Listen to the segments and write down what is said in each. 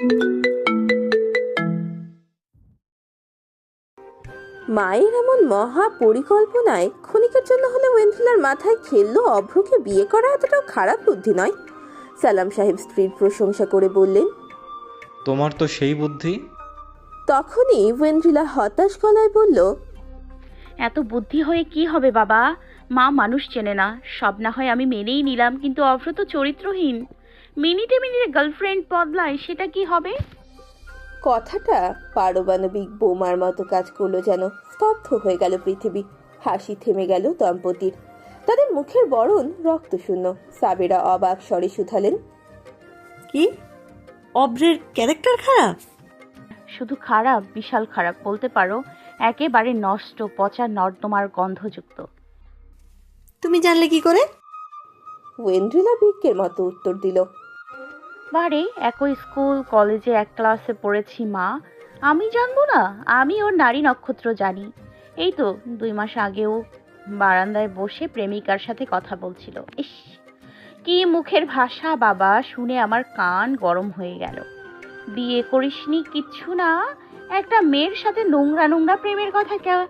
মায়ের এমন মহা পরিকল্পনায় ক্ষণিকের জন্য হলে ওয়েন্দ্রিলার মাথায় খেললো অভ্রকে বিয়ে করা এতটাও খারাপ বুদ্ধি নয়। সালাম সাহেব স্ত্রীর প্রশংসা করে বললেন তোমার তো সেই বুদ্ধি। তখনই ওয়েন্দ্রিলা হতাশ গলায় বলল এত বুদ্ধি হয়ে কি হবে বাবা? মা মানুষ চেনে না। সব না হয় আমি মেনেই নিলাম কিন্তু অভ্র তো চরিত্রহীন। মিনিটে মিনিটে গার্লফ্রেন্ড বদলায় সেটা কি হবে? কথাটা পারমাণবিক বোমার মতো কাজ করল যেন স্তব্ধ হয়ে গেল পৃথিবী। হাসি থেমে গেল দম্পতির। তাদের মুখের বরণ রক্তশূন্য। সাবেরা অবাক স্বরে শুধালেন কি? অব্রের ক্যারেক্টার খারাপ? শুধু খারাপ বিশাল খারাপ বলতে পারো। একেবারে নষ্ট পচা নর্দমার গন্ধযুক্ত। তুমি জানলে কি করে? ওয়েন্দ্রিলা বিজ্ঞের মতো উত্তর দিল বারে একই স্কুল, কলেজে এক ক্লাসে পড়েছি মা। আমি জানব না, আমি ওর নারী নক্ষত্র জানি। এই তো, দুই মাস আগেও বারান্দায় বসে প্রেমিকার সাথে কথা বলছিল। ইস, কি মুখের ভাষা বাবা, শুনে আমার কান গরম হয়ে গেল। বিয়ে করিসনি কিচ্ছু না, একটা মেয়ের সাথে নোংরা নোংরা প্রেমের কথা কেউ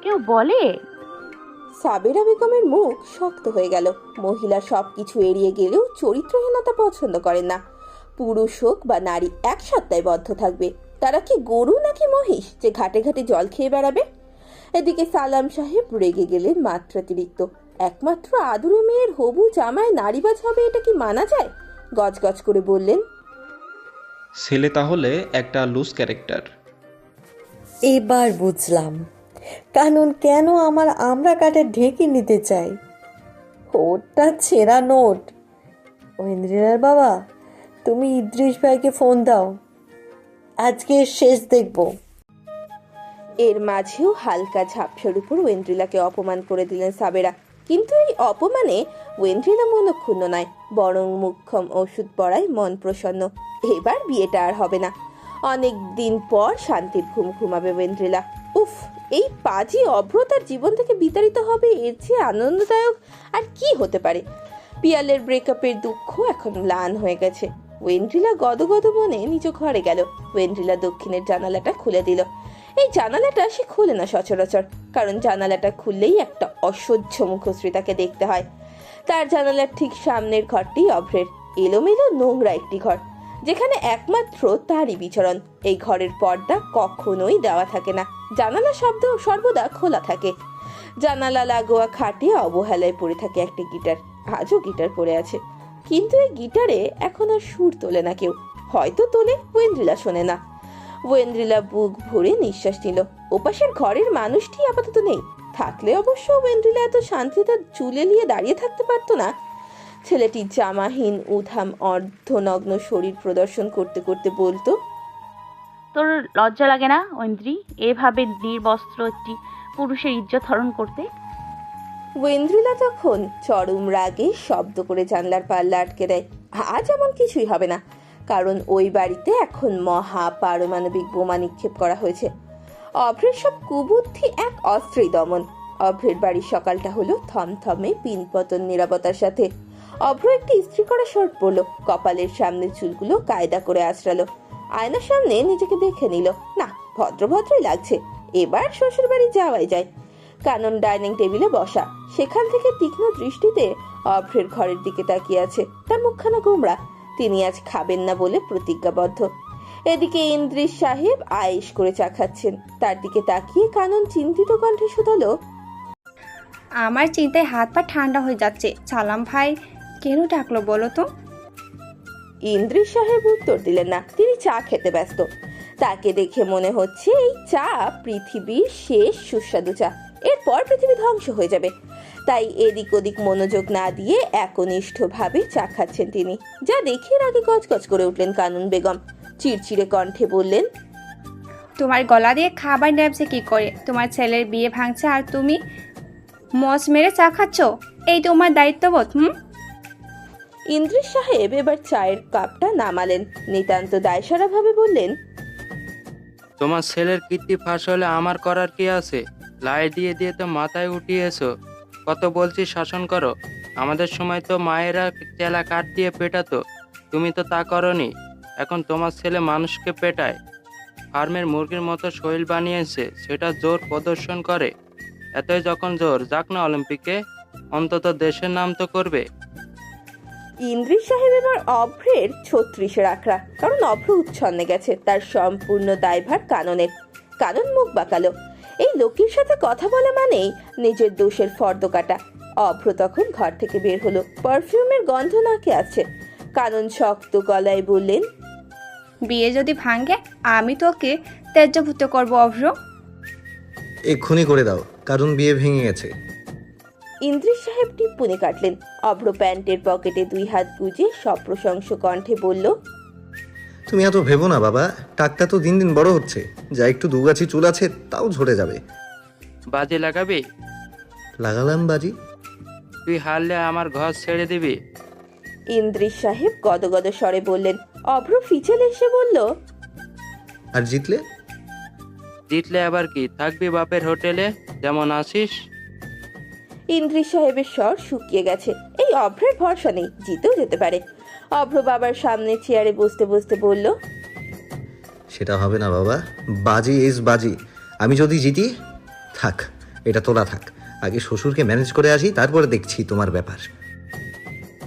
কেউ বলে? সাবেরা বেগমের মুখ শক্ত হয়ে গেল। মহিলা সবকিছু এড়িয়ে গেলেও চরিত্রহীনতা পছন্দ করেন না। পুরুষ হোক বা নারী এক সপ্তাহে বদ্ধ থাকবে। তারা কি গরু নাকি মহিষ যে ঘাটে ঘাটে জল খেয়ে বেড়াবে? এদিকে সালাম সাহেব রেগে গেলেন মাত্রাতিরিক্ত। একমাত্র আদুরে মেয়ের হবু জামায় নারীবাজ হবে এটা কি মানা যায়? গজগজ করে বললেন ছেলে তাহলে একটা লুজ ক্যারেক্টার এবার বুঝলাম। কারণ কেন আমার আমরা কাটে ঢেকে নিতে চাই? ওটা ছেঁড়া নোট। ঐন্দ্রিলার বাবা তুমি ইদ্রিস ভাইকে ফোন দাও। আজকে শেষ দেখব। এর মাঝেও হালকা ঝাপসার উপর ওয়েন্দ্রিলাকে অপমান করে দিলেন সাবেরা। কিন্তু এই অপমানে ওয়েন্দ্রিলা মনক্ষুণ্ণ নয়, বরং মুখ্যম ওষুধ পড়ায় মন প্রসন্ন। এবার বিয়েটা আর হবে না। অনেক দিন পর শান্তির ঘুম ঘুমাবে ওয়েন্দ্রিলা। উফ, এই পাজি অভ্রতার জীবন থেকে বিতাড়িত হবে, এর চেয়ে আনন্দদায়ক আর কি হতে পারে? পিয়ালের ব্রেকআপের দুঃখ এখন ম্লান হয়ে গেছে। ওয়েন্দ্রিলা গদগদ মনে নিজ ঘরে গেল। ওয়েন্দ্রিলা দক্ষিণের জানালাটা খুলে দিল। এই জানালাটা সে খুলে না সচরাচর, কারণ জানালাটা খুললেই একটা অসহ্য মুখশ্রী তাকে দেখতে হয়। তার জানালার ঠিক সামনের ঘরটি অভ্রের, এলোমেলো নোংরা একটি ঘর, যেখানে একমাত্র তারই বিচরণ। এই ঘরের পর্দা কখনোই দেওয়া থাকে না, জানালা শব্দ সর্বদা খোলা থাকে। জানালা লাগোয়া খাটে অবহেলায় পড়ে থাকে একটি গিটার, আজও গিটার পড়ে আছে। কিন্তু এই গিটারে এখন আর সুর তোলে না কেউ। হয়তো তোলে ওয়েন্দ্রিলা শোনে না। ওয়েন্দ্রিলা বুক ভরে নিঃশ্বাস নিল। ওপাশের ঘরের মানুষটি আপাতত নেই। থাকলে অবশ্য ওয়েন্দ্রিলা এত শান্তিতে চুলে নিয়ে দাঁড়িয়ে থাকতে পারতো না। ছেলেটি জামাহীন, উধাম, অর্ধনগ্ন শরীর প্রদর্শন করতে করতে বলতো, তোর লজ্জা লাগে না ঐন্দ্রি এভাবে নির্বস্ত্র একটি পুরুষের ইজ্জত হরণ করতে? ওয়েন্দ্রিলা তখন চরম রাগে শব্দ করে জানলার পাল্লা আটকে দেয়। আজ এমন কিছুই হবে না, কারণ ওই বাড়িতে এখন মহা পারমাণবিক বোমা নিক্ষেপ করা হয়েছে। অভ্রের সব কুবুদ্ধি এক অস্ত্রেই দমন। অভ্রের বাড়ির সকালটা হলো থমথমে পিনপতন নিরাপত্তার সাথে। অভ্র একটি ইস্ত্রি করা শর্ট পরলো, কপালের সামনে চুলগুলো কায়দা করে আঁচড়ালো আয়নার সামনে নিজেকে দেখে নিল, না, ভদ্র ভদ্রই লাগছে, এবার শ্বশুর বাড়ি যাওয়াই যায়। কানন ডাইনিং টেবিলে বসা। সেখান থেকে তীক্ষ্ণ দৃষ্টিতে অভ্রের ঘরের দিকে তাকিয়ে আছে তার মুখখানা গোমরা তিনি আজ খাবেন না বলে প্রতিজ্ঞাবদ্ধ। এদিকে ইন্দ্রিস সাহেব আয়েশ করে চা খাচ্ছেন। তার দিকে তাকিয়ে কানন চিন্তিত কণ্ঠে শুধালো আমার চিন্তায় হাত পা ঠান্ডা হয়ে যাচ্ছে। সালাম ভাই কেন ডাকলো বলো তো? ইন্দ্রিস সাহেব উত্তর দিলেন না। তিনি চা খেতে ব্যস্ত। তাকে দেখে মনে হচ্ছে এই চা পৃথিবীর শেষ সুস্বাদু চা। এরপর পৃথিবী ধ্বংস হয়ে যাবে। তাই এদিক ওদিক মনোযোগ না দিয়ে একনিষ্ঠভাবে চা খাচ্ছেন তিনি। যা দেখে এর আগে গজগজ করে উঠলেন কানুন বেগম। চিড়চিড়ে কণ্ঠে বললেন তোমার গলা দিয়ে খাবার নেবছে কি করে? তোমার ছেলের বিয়ে ভাঙছে আর তুমি মস মেরে চা খাচ্ছ? এই তোমার দায়িত্ববোধ হুম? ইন্দ্রিস সাহেব এবার চায়ের কাপটা নামালেন। নিতান্ত দায়সারা ভাবে বললেন তোমার ছেলের কীর্তি ফাঁস হলে আমার করার কি আছে? লাই দিয়ে দিয়ে তো মাথায় উঠিয়েছো কত বলছি শাসন করো। আমাদের সময় তো মায়েরা চেলা কাঠ দিয়ে পেটাতো। তুমি তো তা করনি। এখন তোমার ছেলে মানুষকে পেটায়। ফার্মের মুরগির মতো শরীর বানিয়েছে, সেটা জোর প্রদর্শন করে। এতই যখন জোর, যাক না অলিম্পিকে। অন্তত দেশের নাম তো করবে। ইন্দ্রিস সাহেব এবার অভ্রের ছত্রিশের আখড়া, কারণ অভ্র উচ্ছন্নে গেছে, তার সম্পূর্ণ দায়ভার কাননের। কানন মুখ বাঁকালো। এই লোকের সাথে কথা বলা মানেই নিজের দোষের ফর্দ কাটা। অভ্র তখন ঘর থেকে বের হলো। পারফিউমের গন্ধ নাকে আছে। কানন শক্ত গলায় বললেন বিয়ে যদি ভাঙে আমি তোকে ত্যায্যভূত করব অভ্র। এক্ষুনি করে দাও কারণ বিয়ে ভেঙে গেছে। ইন্দ্রিস সাহেব টিপ্পুনি কাটলেন। অভ্র প্যান্টের পকেটে দুই হাত গুজে সপ্রশংস কণ্ঠে বলল তুমি এত ভেবো না বাবা। টাকটা তো দিন দিন বড় হচ্ছে। যা একটু দুগাছি চুল আছে তাও ঝরে যাবে। বাজে লাগাবে? লাগালাম বাজি। তুই হারলে আমার ঘর ছেড়ে দিবি। ইন্দ্রিস সাহেব গদগদ স্বরে বললেন অভ্র ফিচেল এসে বলল আর জিতলে? জিতলে আবার কি? থাকবি বাপের হোটেলে? যেমন আসিস। ইন্দ্রিস সাহেবের স্বর শুকিয়ে গেছে। এই অভ্রের ভরসা নেই জিতেও যেতে পারে। অভ্র বাবার সামনে চেয়ারে বসতে বসতে বলল সেটা হবে না বাবা। বাজি ইজ বাজি। আমি যদি জিতি থাক এটা তোলা থাক। আগে শ্বশুরকে ম্যানেজ করে আসি তারপরে দেখছি তোমার ব্যাপার।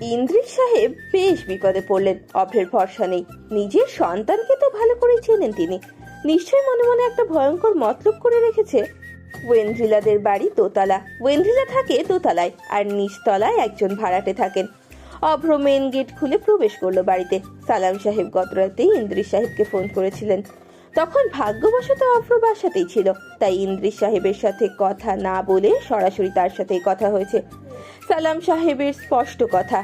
ইন্দ্রিস সাহেব বেশ বিপদে পড়লেন অভ্রের ভরসা নেই। নিজের সন্তানকে তো ভালো করেই চেনেন তিনি। নিশ্চয়ই মনে মনে একটা ভয়ঙ্কর মতলব করে রেখেছে। ওয়েন্দ্রিলাদের বাড়ি দোতলা। ওয়েন্দ্রিলা থাকে দোতলায় আর নিচতলায় একজন ভাড়াটে থাকেন। অভ্র মেন গেট খুলে প্রবেশ করল বাড়িতে। সালাম সাহেব গতরাতেই ইন্দ্রিস সাহেবকে ফোন করেছিলেন। তখন ভাগ্যবশত অভ্র বাসাতেই ছিল। তাই ইন্দ্রিস সাহেবের সাথে কথা না বলে সরাসরি তার সাথেই কথা হয়েছে। সালাম সাহেবের স্পষ্ট কথা।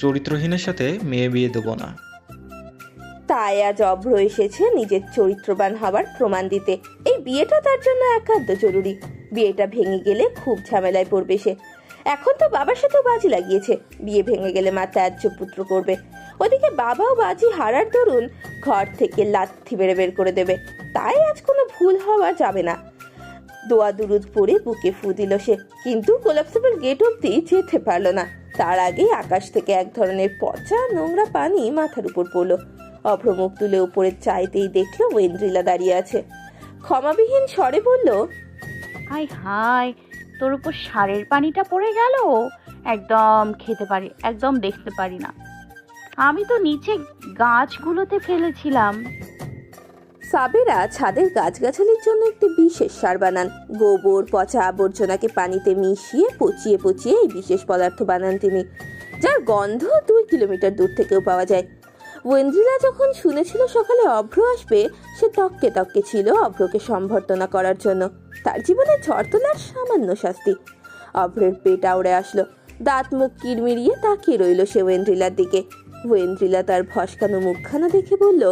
চরিত্রহীনের সাথে মেয়ে বিয়ে দেবো না। তাই আজ অভ্র এসেছে নিজের চরিত্রবান হবার প্রমাণ দিতে। এই বিয়েটা তার জন্য একান্ত জরুরি। বিয়েটা ভেঙে গেলে খুব ঝামেলায় পড়বে সে। এখন তো বাবার সাথেও বাজি লাগিয়েছে। বিয়ে ভেঙে গেলে মা ত্যায্য পুত্র করবে। ওদিকে বাবাও বাজি হারার দরুন ঘর থেকে লাথি বেড়ে বের করে দেবে। তাই আজ কোনো ভুল হওয়া যাবে না। দোয়া দুরুদ পরে বুকে ফু দিল সে। কিন্তু কোলাপসেবল গেট অব্দি যেতে পারল না। তার আগেই আকাশ থেকে এক ধরনের পচা নোংরা পানি মাথার উপর পড়ল। অভ্রমুখ তুলে উপরে চাইতেই দেখল ওয়েন্দ্রিলা দাঁড়িয়ে আছে। ক্ষমাবিহীন স্বরে বলল হাই হাই তোর উপর সারের পানিটা পড়ে গেল? একদম খেতে পারি, একদম দেখতে পারি না। আমি তো নিচে গাছগুলোতে ফেলেছিলাম। সাবেরা ছাদের গাছগাছালির জন্য একটি বিশেষ সার বানান। গোবর, পচা আবর্জনাকে পানিতে মিশিয়ে পচিয়ে পচিয়ে এই বিশেষ পদার্থ বানান তিনি, যার গন্ধ দুই কিলোমিটার দূর থেকেও পাওয়া যায়। ওয়েন্দ্রিলা যখন শুনেছিল সকালে অভ্র আসবে, সে তককে তককে ছিল অভ্রকে সম্বর্ধনা করার জন্য। তার জীবনে ঝড় তোলার সামান্য শাস্তি। অভ্রের পেট আউড়ে আসলো। দাঁত মুখ কিরমিরিয়ে তাকিয়ে রইল সে ওয়েন্দ্রিলার দিকে। ওয়েন্দ্রিলা তার ভস্কানো মুখখানা দেখে বলল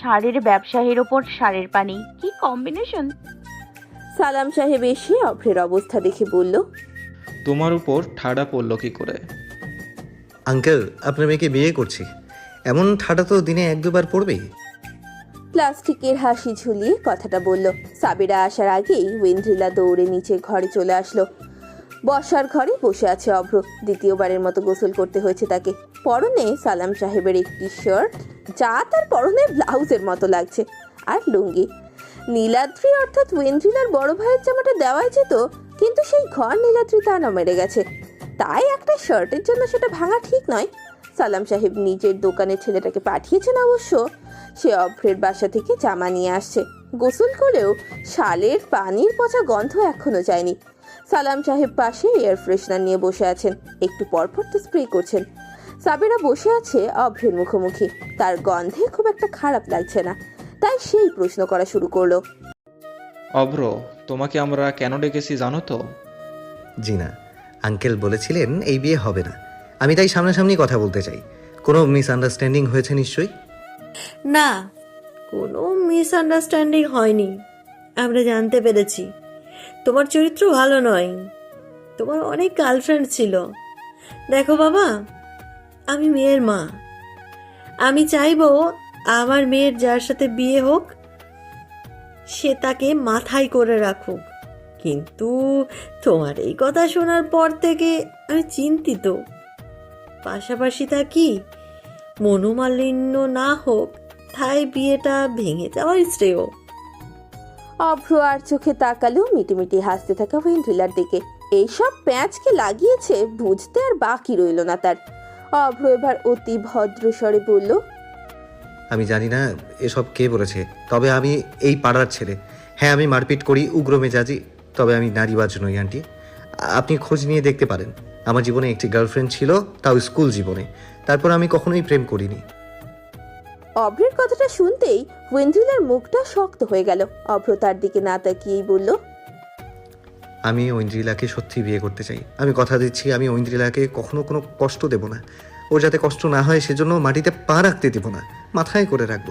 সারের ব্যবসায়ীর ওপর সারের পানি কি কম্বিনেশন সালাম সাহেব এসে অভ্রের অবস্থা দেখে বলল তোমার উপর ঠাডা পড়ল কি করে? আঙ্কেল আপনার মেয়েকে বিয়ে করছি। এমন ঠাটা তো দিনে এক দুবার পড়বেই। প্লাস্টিকের হাসি ঝুলিয়ে কথাটা বলল। সাবিরা আসার আগেই ওয়েন্দ্রিলা দৌড়ে নিচে ঘরে চলে আসলো। বসার ঘরে বসে আছে অভ্র। দ্বিতীয়বারের মতো গোসল করতে হয়েছে তাকে। পরনে সালাম সাহেবের একটি শার্ট যা তার পরনে ব্লাউজের মতো লাগছে। আর লুঙ্গি। নীলাদ্রি অর্থাৎ ওয়েন্দ্রিলার বড় ভাইয়ের জামাটা দেওয়াই যেত, কিন্তু সেই ঘর নীলাদ্রি তা না মেরে গেছে। তাই একটা শার্টের জন্য সেটা ভাঙা ঠিক নয়। সালাম সাহেব নিজের দোকানে ছেলেটাকে পাঠিয়েছেন অবশ্য। সে অভ্রের বাসা থেকে জামা নিয়ে আসছে। গোসল করেও শালের পানির পচা গন্ধ এখনও যায়নি। সালাম সাহেব পাশে এয়ার ফ্রেশনার নিয়ে বসে আছেন। একটু পরপর তো স্প্রে করছেন। সাবেরা বসে আছে অভ্রের মুখোমুখি। তার গন্ধে খুব একটা খারাপ লাগছে না। তাই সেই প্রশ্ন করা শুরু করল। অভ্র তোমাকে আমরা কেন ডেকেছি জানো তো? জি না আঙ্কেল বলেছিলেন এই বিয়ে হবে না। আমি তাই সামনাসামনি কথা বলতে চাই। কোনো মিসআন্ডারস্ট্যান্ডিং হয়েছে নিশ্চয়ই? না, কোনো মিসআন্ডারস্ট্যান্ডিং হয়নি। আমরা জানতে পেরেছি। তোমার চরিত্র ভালো নয়। তোমার অনেক গার্লফ্রেন্ড ছিল। দেখো বাবা, আমি মেয়ের মা। আমি চাইব আমার মেয়ের যার সাথে বিয়ে হোক, সে তাকে মাথায় করে রাখুক। কিন্তু তোমার এই কথা শোনার পর থেকে আমি চিন্তিত। পাশাপাশি থাকি মনোমালিন্য না হোক তাই বিয়েটা ভেঙে যাওয়াই শ্রেয়। অভ্র আর চোখে তাকালো মিটিমিটি হাসতে থাকা ওয়েন্ড্রিলার দিকে। এইসব প্যাঁচকে লাগিয়েছে বুঝতে আর বাকি রইল না তার। অভ্র এবার অতি ভদ্র স্বরে বলল আমি জানি না এসব কে বলেছে তবে আমি এই পাড়ার ছেলে। হ্যাঁ আমি মারপিট করি উগ্র মেজাজি তবে আমি নারীবাজ নই আন্টি। আপনি খোঁজ নিয়ে দেখতে পারেন। আমার জীবনে একটি গার্লফ্রেন্ড ছিল তাও স্কুল জীবনে। তারপর আমি কখনোই প্রেম করিনি। অভ্রের কথাটা শুনতেই ওয়েন্ড্রিলার মুখটা শক্ত হয়ে গেল। অভ্র তার দিকে না তাকিয়েই বলল আমি ঐন্দ্রিলাকে সত্যি বিয়ে করতে চাই। আমি কথা দিচ্ছি আমি ঐন্দ্রিলাকে কখনো কোনো কষ্ট দেব না। ও যাতে কষ্ট না হয় সেজন্য মাটিতে পা রাখতে দেব না। মাথায় করে রাখব।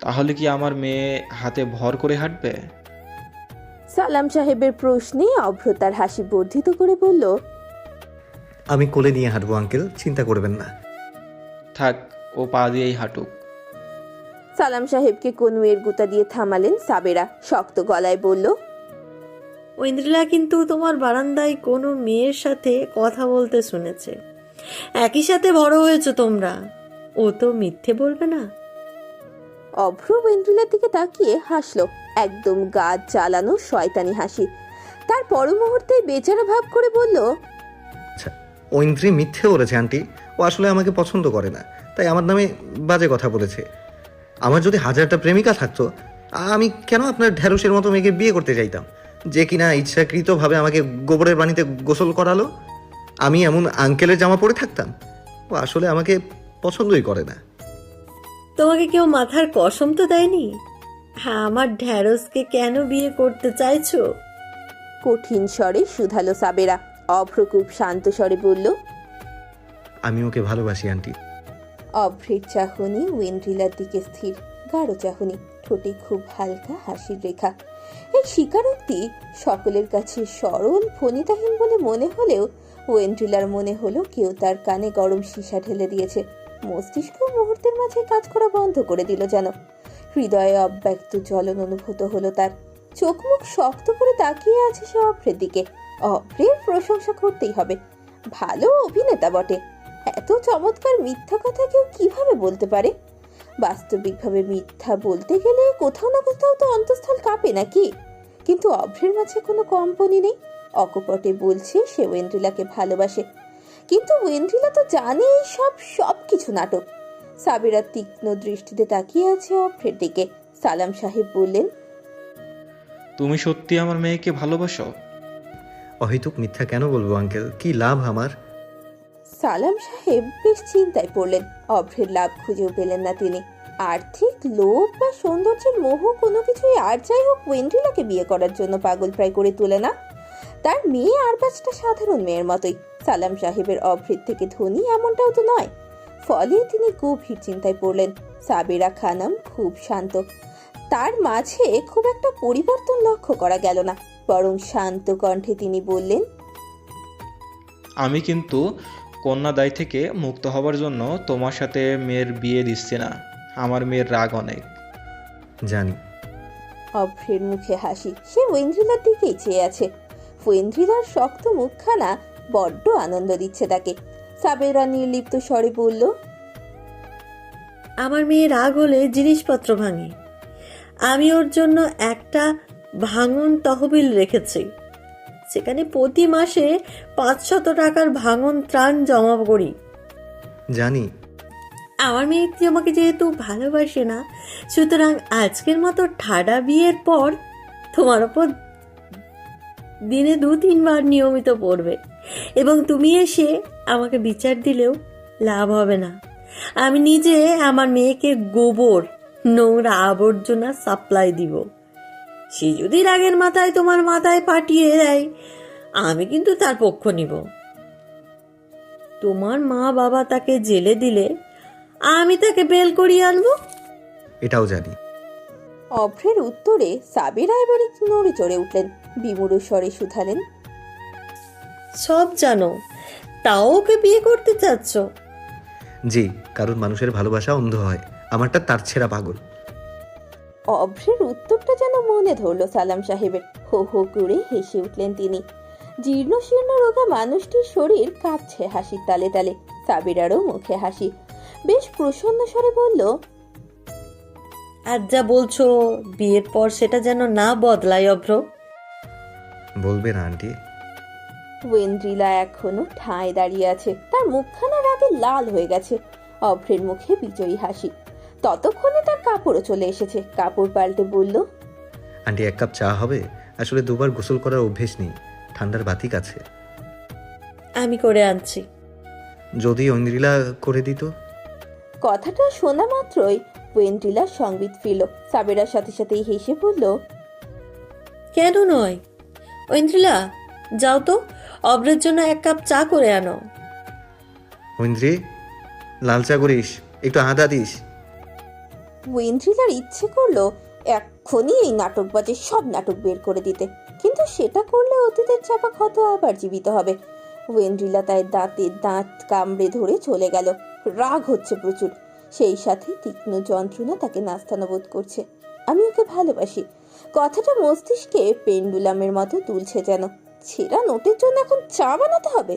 তাহলে কি আমার মেয়ে হাতে ভর করে হাঁটবে? সালাম সাহেবের প্রশ্নে অভ্র তার হাসি বর্ধিত করে বলল আমি কোলে নিয়ে হাঁটবো আঙ্কেল। চিন্তা করবেন না। থাক ও পা দিয়েই হাঁটুক। সালাম সাহেবকে কনুয়ের গুতা দিয়ে থামালেন সাবেরা। শক্ত গলায় বলল ঐন্দ্রিলা কিন্তু তোমার বারান্দায় কোনো মেয়ের সাথে কথা বলতে শুনেছে। একই সাথে বড় হয়েছো তোমরা। ও তো মিথ্যে বলবে না। অভ্র ওয়েন্ড্রিলার দিকে তাকিয়ে হাসলো। একদম গা জ্বালানো শয়তানি হাসি। তার পর মুহূর্তে বেচারা ভাব করে বলল ঐন্দ্রি মিথ্যে বলেছে আন্টি। ও আসলে আমাকে পছন্দ করে না। তাই আমার নামে বাজে কথা বলেছে। আমার যদি হাজারটা প্রেমিকা থাকতো আমি কেন আপনার ঢ্যাঁড়সের মতো মেয়েকে বিয়ে করতে চাইতাম? যে কিনা ইচ্ছাকৃতভাবে আমাকে গোবরের পানিতে গোসল করালো আমি এমন আঙ্কেলের জামা পরে থাকতাম। ও আসলে আমাকে পছন্দই করে না। তোমাকে কেউ মাথার কসম তো দেয়নি? হ্যাঁ আমার ঢ্যাঁড়সকে কেন বিয়ে করতে চাইছো? কঠিন স্বরে শুধালো সাবেরা। অভ্র খুব শান্ত স্বরে বলল আমি ওকে ভালোবাসি আন্টি। অভ্রের চাহনি ওয়েন্ড্রিলার দিকে স্থির গাঢ় চাহনি ঠোঁটে খুব হালকা হাসির রেখা। এই স্বীকারোক্তি সকলের কাছে সরল ফণিতাহীন বলে মনে হলেও ওয়েন্ড্রিলার মনে হলো কেউ তার কানে গরম সীসা ঢেলে দিয়েছে। মস্তিষ্ক মুহূর্তের মাঝে কাজ করা বন্ধ করে দিল যেন। হৃদয়ে অব্যক্ত জ্বলন অনুভূত হলো তার। চোখ মুখ শক্ত করে তাকিয়ে আছে সে অভ্রের দিকে অভ্রের প্রশংসা করতেই হবে। ভালো অভিনেতা বটে। এত চমৎকার মিথ্যা কথা কেউ কীভাবে বলতে পারে? বাস্তবিকভাবে মিথ্যা বলতে গেলে কোথাও না কোথাও তো অন্তঃস্থল কাঁপে নাকি? কিন্তু অভ্রের মাঝে কোনো কম্পনি নেই। অকপটে বলছে সে ওয়েন্দ্রিলাকে ভালোবাসে। কিন্তু ওয়েন্দ্রিলা তো জানে এই সব সব কিছু নাটক। সাবেরা তীক্ষ্ণ দৃষ্টিতে তাকিয়ে আছে অভ্রের দিকে। সালাম সাহেব বললেন, তুমি সত্যি আমার মেয়েকে ভালোবাসো? অহেতুক মিথ্যা কেন বলব আঙ্কেল কি লাভ আমার? সালাম সাহেব বেশ চিন্তায় পড়লেন। অভ্রের লাভ খুঁজেও পেলেন না তিনি। আর্থিক লোভ বা সৌন্দর্যের মোহ কোনো কিছুই আর যাই হোক ওয়েন্ড্রিলাকে বিয়ে করার জন্য পাগল প্রায় করে তোলে না। তার মেয়ে আর পাঁচটা সাধারণ মেয়ের মতোই। সালাম সাহেবের অভ্রের থেকে ধনী এমনটাও তো নয়। ফলে তিনি গভীর চিন্তায় পড়লেন। সাবেরা খানম খুব শান্ত। তার মাঝে খুব একটা পরিবর্তন লক্ষ্য করা গেল না। বরং শান্ত কণ্ঠে তিনি বললেন আমি কিন্তু কন্যা দায় থেকে মুক্ত হবার জন্য তোমার সাথে মেয়ের বিয়ে দিচ্ছি না। আমার মেয়ের রাগ অনেক। জানি। অভ্রের মুখে হাসি। সে ওয়েন্দ্রিলার দিকেই চেয়ে আছে। ওয়েন্দ্রিলার শক্ত মুখখানা বড্ড আনন্দ দিচ্ছে তাকে। সাবেরা নির্লিপ্ত স্বরে বলল আমার মেয়ে রাগ হলে জিনিসপত্র ভাঙে। আমি ওর জন্য একটা ভাঙন তহবিল রেখেছি। সেখানে প্রতি মাসে পাঁচশত টাকার ভাঙন ত্রাণ জমা করি। জানি। আমার মেয়ে আমাকে যেহেতু ভালোবাসে না সুতরাং আজকের মতো ঠাডা বিয়ের পর তোমার ওপর দিনে দু তিনবার নিয়মিত পড়বে। এবং তুমি এসে আমাকে বিচার দিলেও লাভ হবে না। আমি নিজে আমার মেয়েকে গোবর নোংরা আবর্জনা সাপ্লাই দিব। সে যদি রাগের মাথায় তোমার মাথায় পাঠিয়ে দেয় আমি কিন্তু তার পক্ষ নিব। তোমার মা বাবা তাকে জেলে দিলে আমি তাকে বেল করিয়ে আনব? এটাও জানি। অভ্রের উত্তরে সাবেরা এবারে নড়ে চড়ে উঠলেন বিমুড় স্বরে শুধালেন। সব জানো তাও ওকে বিয়ে করতে চাচ্ছ? জি কারণ মানুষের ভালোবাসা অন্ধ হয় আমারটা তার ছেঁড়া পাগল। অভ্রের উত্তরটা যেন মনে ধরলো সালাম সাহেবের। হো হো করে হেসে উঠলেন তিনি। জীর্ণ শীর্ণ রোগা মানুষটির শরীর কাঁপছে হাসির তালে তালে। সাবিরারও মুখে হাসি। বেশ প্রসন্ন স্বরে বলল আর যা বলছো বিয়ের পর সেটা যেন না বদলায় অভ্র। বলবে না আন্টি। ওয়েন্দ্রিলা এখনও ঠায় দাঁড়িয়ে আছে। তার মুখখানা রাগে লাল হয়ে গেছে। অভ্রের মুখে বিজয়ী হাসি। ততক্ষণে তার কাপড়ও চলে এসেছে। কাপড় পাল্টে বলল আন্টি এক কাপ চা হবে? আসলে দুবার গোসল করার অভ্যেস নেই। ঠান্ডার বাতিক আছে। আমি করে আনছি। যদি ঐন্দ্রিলা করে দিত? কথাটা শোনা মাত্রই ওয়েন্দ্রিলার সংবিত ফিরল। সাবেরার সাথে সাথেই হেসে বলল কেন নয়? ঐন্দ্রিলা যাও তো অভ্রের জন্য এক কাপ চা করে আনো। ঐন্দ্রি লাল চা করিস। একটু আদা দিস। ওয়েন্দ্রিলার ইচ্ছে করল এক্ষুনি এই নাটকবাজের সব নাটক বের করে দিতে। কিন্তু সেটা করলে অতীতের চাপা ক্ষত আবার জীবিত হবে। ওয়েন্দ্রিলা তাই দাঁতে দাঁত কামড়ে ধরে চলে গেল। রাগ হচ্ছে প্রচুর। সেই সাথে তীক্ষ্ণ যন্ত্রণা তাকে নাস্তানবোধ করছে। আমি ওকে ভালোবাসি। কথাটা মস্তিষ্কে পেন্ডুলামের মতো তুলছে যেন। ছেঁড়া নোটের জন্য এখন চা বানাতে হবে?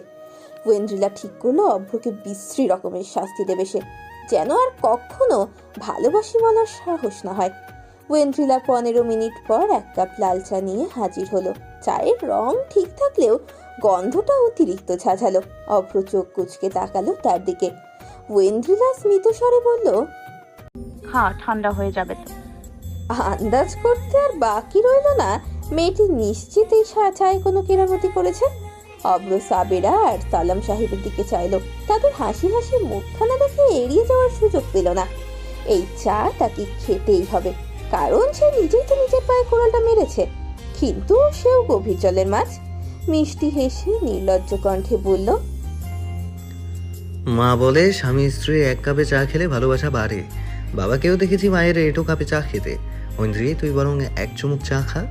ওয়েন্দ্রিলা ঠিক করল অভ্রকে বিশ্রী রকমের শাস্তি দেবে সে। যেন আর কখনো ভালোবাসি বলার সাহস না হয়। ওয়েন্দ্রিলা পনেরো মিনিট পর এক কাপ লাল চা নিয়ে হাজির হলো। চায়ের রং ঠিক থাকলেও গন্ধটা অতিরিক্ত ঝাঝালো। অভ্র চোখ কুচকে তাকালো তার দিকে। ওয়েন্দ্রিলা স্মিত স্বরে বলল হ্যাঁ ঠান্ডা হয়ে যাবে। তো আন্দাজ করতে আর বাকি রইল না। মেয়েটি নিশ্চিত এই কোনো কেরামতি করেছে। অব্র সাবেরা আর সালাম সাহেবের দিকে চাইলো। তাদের হাসি হাসি মুখখানা দেখে এড়িয়ে যাওয়ার সুযোগ পেল না। এই চা তাকে খেতেই হবে। কারণ সে নিজেই তো নিজের পায়ে কোড়ালটা মেরেছে। কিন্তু সেও গভীর জলের মাছ। মিষ্টি হেসে নির্লজ্জ কণ্ঠে বলল, মা বলে, স্বামী স্ত্রী এক কাপে চা খেলে ভালোবাসা বাড়ে। বাবাকেও দেখেছি মায়ের এটো কাপে চা খেতে। ঐন্দ্রি তুই বরং এক চুমুক চা খা।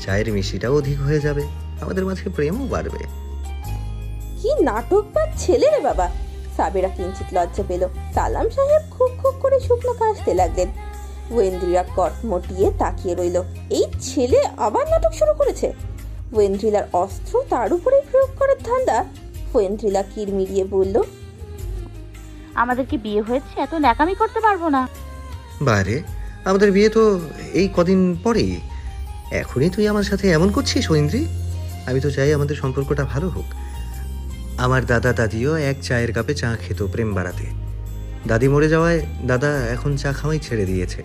চায়ের মিষ্টিটাও অধিক হয়ে যাবে। আমাদের মাঝে প্রেমও বাড়বে। কি নাটকবাদ ছেলে রে বাবা। সাবেরা কিঞ্চিত লজ্জা পেল। সালাম সাহেব খুব খুব করে শুকনো কাশতে লাগলেন। ওয়েন্দ্রিলা কটমটিয়ে তাকিয়ে রইল। এই ছেলে আবার নাটক শুরু করেছে। ওয়েন্দ্রিলার অস্ত্র তার উপরেই প্রয়োগ করার ধান্দা। ওয়েন্দ্রিলা কিরমিরিয়ে বলল আমাদের কি বিয়ে হয়েছে? এত ন্যাকামি করতে পারব না। বারে আমাদের বিয়ে তো এই কদিন পরেই। এখনই তুই আমার সাথে এমন করছিস ঐন্দ্রি আমি তো চাই আমাদের সম্পর্কটা ভালো হোক। আমার দাদা দাদিও এক চায়ের কাপে চা খেত প্রেম বাড়াতে। দাদি মরে যাওয়ায় দাদা এখন চা খাওয়াই ছেড়ে দিয়েছে।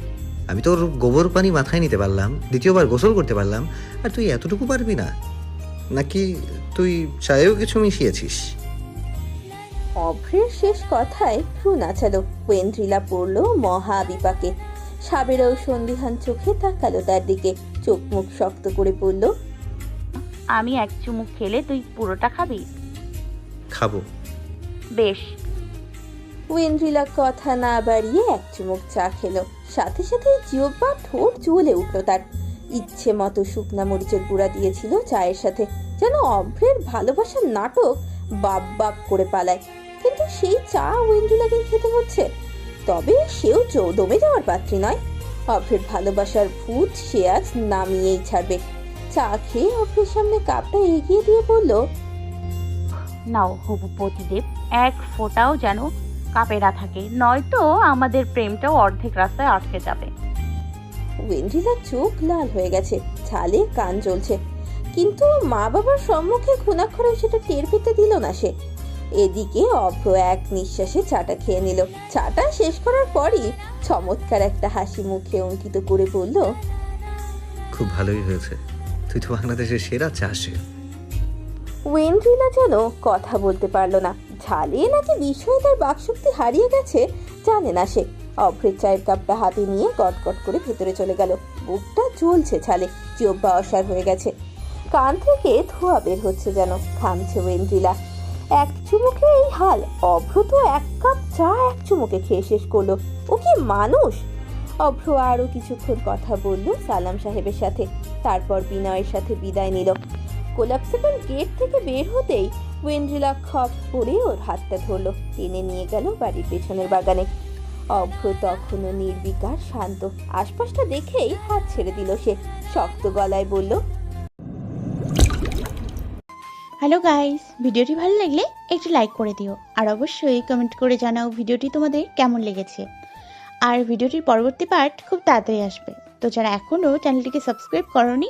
আমি তোর গোবর পানি মাথায় নিতে পারলাম দ্বিতীয়বার গোসল করতে পারলাম আর তুই এতটুকু পারবি না। নাকি তুই চায়েও কিছু মিশিয়েছিস? অভ্রের শেষ কথায় ভ্রু নাচালো ওয়েন্দ্রিলা পড়ল মহা বিপাকে সাবেরাও সন্দিহান চোখে তাকালো তার দিকে চোখ মুখ শক্ত করে বলল আমি এক চুমুক খেলে তুই পুরোটা খাবি? খাব। বেশ। ওয়েন্দ্রিলা কথা না বাড়িয়ে এক চুমুক চা খেলো। সাথে সাথে জিওব্বা ঠোঁট জ্বলে উঠল তার। ইচ্ছে মতো শুকনা মরিচের গুঁড়া দিয়েছিল চায়ের সাথে যেন অভ্রের ভালোবাসার নাটক বাপ বাপ করে পালায়। কিন্তু সেই চা ওয়েন্দ্রিলাকে খেতে হচ্ছে। তবে সেও চৌ দমে যাওয়ার পাত্রী নয়। অভ্রের ভালোবাসার ভূত সে আজ নামিয়েই ছাড়বে। চা খেয়ে অভ্রের সামনে কাপটা এগিয়ে দিয়ে বলল নাও হবু পতিদেব এক ফোঁটাও যেন কাপে না থাকে নয়তো আমাদের প্রেমটাও অর্ধেক রাস্তায় আটকে যাবে। ওয়েন্দ্রিলার চোখ লাল হয়ে গেছে ছালে কান জ্বলছে। কিন্তু মা বাবার সম্মুখে খুনাক্ষরে সেটা টের পেতে দিল না সে। এদিকে অভ্র এক নিঃশ্বাসে চাটা খেয়ে নিল। চাটা শেষ করার পরই চমৎকার একটা হাসি মুখে অঙ্কিত করে বলল খুব ভালোই হয়েছে। তুই তো বাংলাদেশের সেরা চাষে। ওয়েন্দ্রিলা যেন কথা বলতে পারল না। ঝালে নাকি বিষয়ে তার বাকশক্তি হারিয়ে গেছে, জানে না সে। অভ্রের চায়ের কাপটা হাতে নিয়ে গটগট করে ভেতরে চলে গেল। বুকটা জ্বলছে ছালে জিহ্বা অসার হয়ে গেছে। কান থেকে ধোয়া বের হচ্ছে যেন, ঘামছে ওয়েন্দ্রিলা এক চুমুকে এই হাল অভ্র তো এক কাপ চা এক চুমুকে খেয়ে শেষ করল। ও কি মানুষ? অভ্র আরও কিছুক্ষণ কথা বলল সালাম সাহেবের সাথে। তারপর বিনয়ের সাথে বিদায় নিল। কোলাপসিবল গেট থেকে বের হতেই ওয়েন্দ্রিলা খপ করে ওর হাতটা ধরলো, টেনে নিয়ে গেল বাড়ির পেছনের বাগানে। অভ্র তখনও নির্বিকার, শান্ত। আশপাশটা দেখেই হাত ছেড়ে দিল সে। শক্ত গলায় বলল হ্যালো গাইস ভিডিওটি ভালো লাগলে একটু লাইক করে দিও। আর অবশ্যই কমেন্ট করে জানাও ভিডিওটি তোমাদের কেমন লেগেছে। আর ভিডিওটির পরবর্তী পার্ট খুব তাড়াতাড়ি আসবে। তো যারা এখনও চ্যানেলটিকে সাবস্ক্রাইব করনি